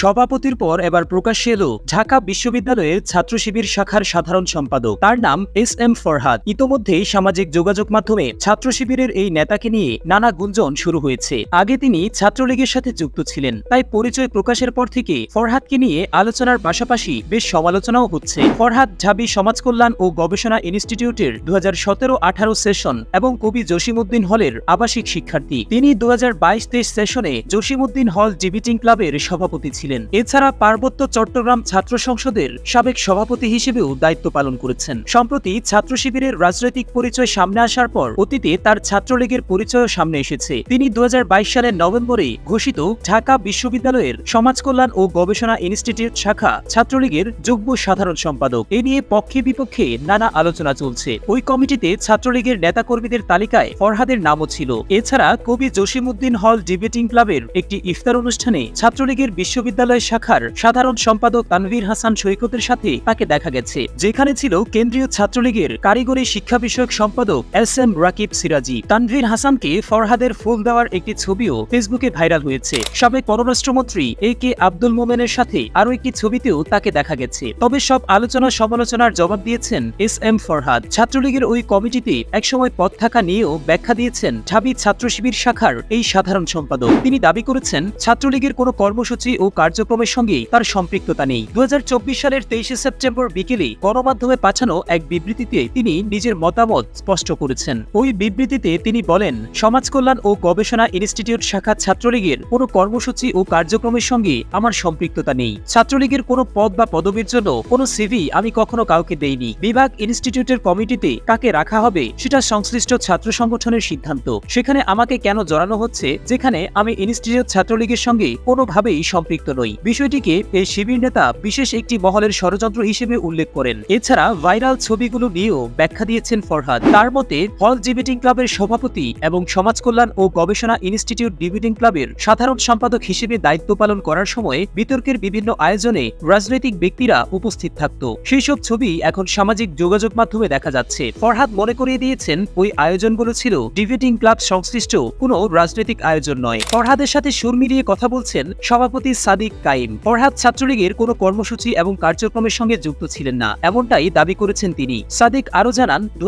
সভাপতির পর এবার প্রকাশ্যে এলো ঢাকা বিশ্ববিদ্যালয়ের ছাত্র শিবির শাখার সাধারণ সম্পাদক। তার নাম এস এম ফরহাদ। ইতোমধ্যেই সামাজিক যোগাযোগ মাধ্যমে ছাত্র শিবিরের এই নেতাকে নিয়ে নানা গুঞ্জন শুরু হয়েছে। আগে তিনি ছাত্রলীগের সাথে যুক্ত ছিলেন। তাই পরিচয় প্রকাশের পর থেকে ফরহাদকে নিয়ে আলোচনার পাশাপাশি বেশ সমালোচনাও হচ্ছে। ফরহাদ ঢাবি সমাজ কল্যাণ ও গবেষণা ইনস্টিটিউটের দু হাজার সতেরো আঠারো সেশন এবং কবি জসিমউদ্দিন হলের আবাসিক শিক্ষার্থী। তিনি দু হাজার বাইশ তেইশ সেশনে জসিমউদ্দিন হল ডিবিটিং ক্লাবের সভাপতি ছিলেন। এছাড়া পার্বত্য চট্টগ্রাম ছাত্র সংসদের সাবেক সভাপতি হিসেবেও দায়িত্ব পালন করেছেন। সম্প্রতি ছাত্র শিবিরের রাজনৈতিক পরিচয় সামনে আসার পর অতীতে তার ছাত্রলীগের পরিচয় সামনে এসেছে। তিনি দুই হাজার বাইশ সালের নভেম্বরে ঘোষিত ঢাকা বিশ্ববিদ্যালয়ের সমাজ কল্যাণ ও গবেষণা ইনস্টিটিউট শাখা ছাত্রলীগের যুগ্ম সাধারণ সম্পাদক। এ নিয়ে পক্ষে বিপক্ষে নানা আলোচনা চলছে। ওই কমিটিতে ছাত্রলীগের নেতাকর্মীদের তালিকায় ফরহাদের নামও ছিল। এছাড়া কবি জসিমউদ্দিন হল ডিবেটিং ক্লাবের একটি ইফতার অনুষ্ঠানে ছাত্রলীগের বিশ্ববিদ্যালয় শাখার সাধারণ সম্পাদক তানভীর হাসান সৈকতের সাথে তাকে দেখা গেছে, যেখানে ছিল কেন্দ্রীয় ছাত্রলীগের কারিগরি শিক্ষা বিষয়ক সম্পাদক এস এম রাকিব সিরাজি। তানভীর হাসানকে ফরহাদের ফুল দেওয়ার একটি ছবিও ফেসবুকে ভাইরাল হয়েছে। সাবেক পররাষ্ট্রমন্ত্রী এ কে আব্দুল মোমেনের সাথে আরও একটি ছবিতেও তাকে দেখা গেছে। তবে সব আলোচনা সমালোচনার জবাব দিয়েছেন এস এম ফরহাদ। ছাত্রলীগের ওই কমিটিতে একসময় পদ থাকা নিয়েও ব্যাখ্যা দিয়েছেন ঢাবি ছাত্র শিবির শাখার এই সাধারণ সম্পাদক। তিনি দাবি করেছেন, ছাত্রলীগের কোনো কর্মসূচি ও কার্যক্রমের সঙ্গে তার সম্পৃক্ততা নেই। দু হাজার চব্বিশ সালের তেইশে সেপ্টেম্বর বিকেলে গণমাধ্যমে পাঠানো এক বিবৃতিতে তিনি নিজের মতামত স্পষ্ট করেছেন। ওই বিবৃতিতে তিনি বলেন, সমাজ কল্যাণ ও গবেষণা ইনস্টিটিউট শাখা ছাত্রলীগের কোনো কর্মসূচি ও কার্যক্রমের সঙ্গে আমার সম্পৃক্ততা নেই। ছাত্রলীগের কোনো পদ বা পদবীর জন্য কোনো সিভি আমি কখনো কাউকে দেইনি। বিভাগ ইনস্টিটিউটের কমিটিতে কাকে রাখা হবে সেটা সংশ্লিষ্ট ছাত্র সংগঠনের সিদ্ধান্ত। সেখানে আমাকে কেন জড়ানো হচ্ছে, যেখানে আমি ইনস্টিটিউট ছাত্রলীগের সঙ্গে কোনোভাবেই সম্পৃক্ত নই বিষয়টিকে এই শিবির নেতা বিশেষ একটি মহলের ষড়যন্ত্র হিসেবে উল্লেখ করেন। এছাড়া ভাইরাল ছবিগুলো নিয়েও ব্যাখ্যা দিয়েছেন ফরহাদ। তার মতে, হল ডিবেটিং ক্লাবের সভাপতি এবং সমাজ কল্যাণ ও গবেষণা ইনস্টিটিউট ডিবেটিং ক্লাবের সাধারণ সম্পাদক হিসেবে দায়িত্ব পালন করার সময় বিতর্কের বিভিন্ন আয়োজনে রাজনৈতিক ব্যক্তিরা উপস্থিত থাকত। সেই সব ছবি এখন সামাজিক যোগাযোগ মাধ্যমে দেখা যাচ্ছে। ফরহাদ মনে করিয়ে দিয়েছেন, ওই আয়োজনগুলো ছিল ডিবেটিং ক্লাব সংশ্লিষ্ট কোনো রাজনৈতিক আয়োজন নয়। ফরহাদের সাথে সুর মিলিয়ে কথা বলছেন সভাপতি সাদিক কাইম। ফরহাদ ছাত্রলীগের কোনো কর্মসূচি এবং কার্যক্রমের সঙ্গে যুক্ত ছিলেন না, এমনটাই দাবি করেছেন তিনি। সাদিক আরও জানান দু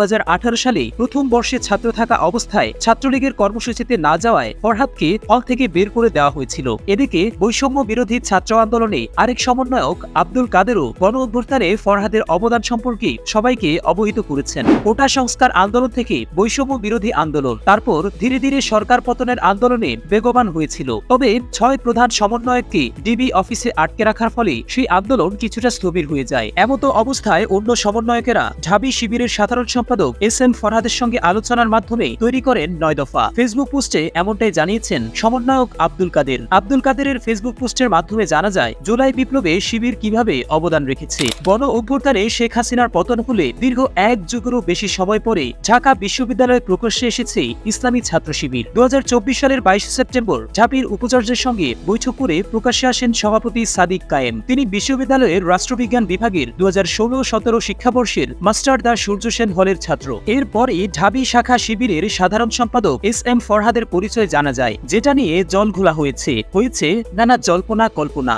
সালে প্রথম বর্ষে ছাত্র থাকা অবস্থায় ছাত্রলীগের কর্মসূচিতে না যাওয়ায় ফরহাদকে হল থেকে বের করে দেওয়া হয়েছিল। এদিকে বৈষম্য বিরোধী ছাত্র আন্দোলনে আরেক সমন্বয়ক আব্দুল কাদেরও গণ অভ্যুত্থানে ফরহাদের অবদান সম্পর্কে সবাইকে অবহিত করেছেন। কোটা সংস্কার আন্দোলন থেকে বৈষম্য বিরোধী আন্দোলন, তারপর ধীরে ধীরে সরকার পতনের আন্দোলনে বেগবান হয়েছিল। তবে ছয় প্রধান সমন্বয়ককে ডিবি অফিসে আটকে রাখার ফলে সেই আন্দোলন কিছুটা স্থবির হয়ে যায়। এমতো অবস্থায় অন্য সমন্বয়কেরা ঢাবি শিবিরের সাধারণ সম্পাদক এস এম ফরহাদের সঙ্গে আলোচনার মাধ্যমে তৈরি করেন নয় দফা। ফেসবুক পোস্টে এমনটাই জানিয়েছেন সমন্বয়ক আব্দুল কাদের। আব্দুল কাদেরের ফেসবুক পোস্টের মাধ্যমে জানা যায়, জুলাই বিপ্লবে শিবির কীভাবে অবদান রেখেছে। গণ অভ্যুত্থানে শেখ হাসিনার পতন হলে দীর্ঘ এক যুগেরও বেশি সময় পরে ঢাকা বিশ্ববিদ্যালয়ে প্রকাশ্যে এসেছে ইসলামী ছাত্র শিবির। দু হাজার চব্বিশ সালের বাইশে সেপ্টেম্বর ঝাপির উপাচার্যের সঙ্গে বৈঠক করে প্রকাশ্যে আসেন সভাপতি সাদিক কায়েম। তিনি বিশ্ববিদ্যালয়ের রাষ্ট্রবিজ্ঞান বিভাগের দু হাজার ষোলো সতেরো শিক্ষাবর্ষের মাস্টার দা সূর্য সেন হলের ছাত্র। এরপরই ঢাবি শাখা শিবিরের সাধারণ সম্পাদক এস এম ফরহাদের পরিচয় জানা যায়, যেটা নিয়ে জল ঘোলা হয়েছে। হয়েছে নানা জল্পনা কল্পনা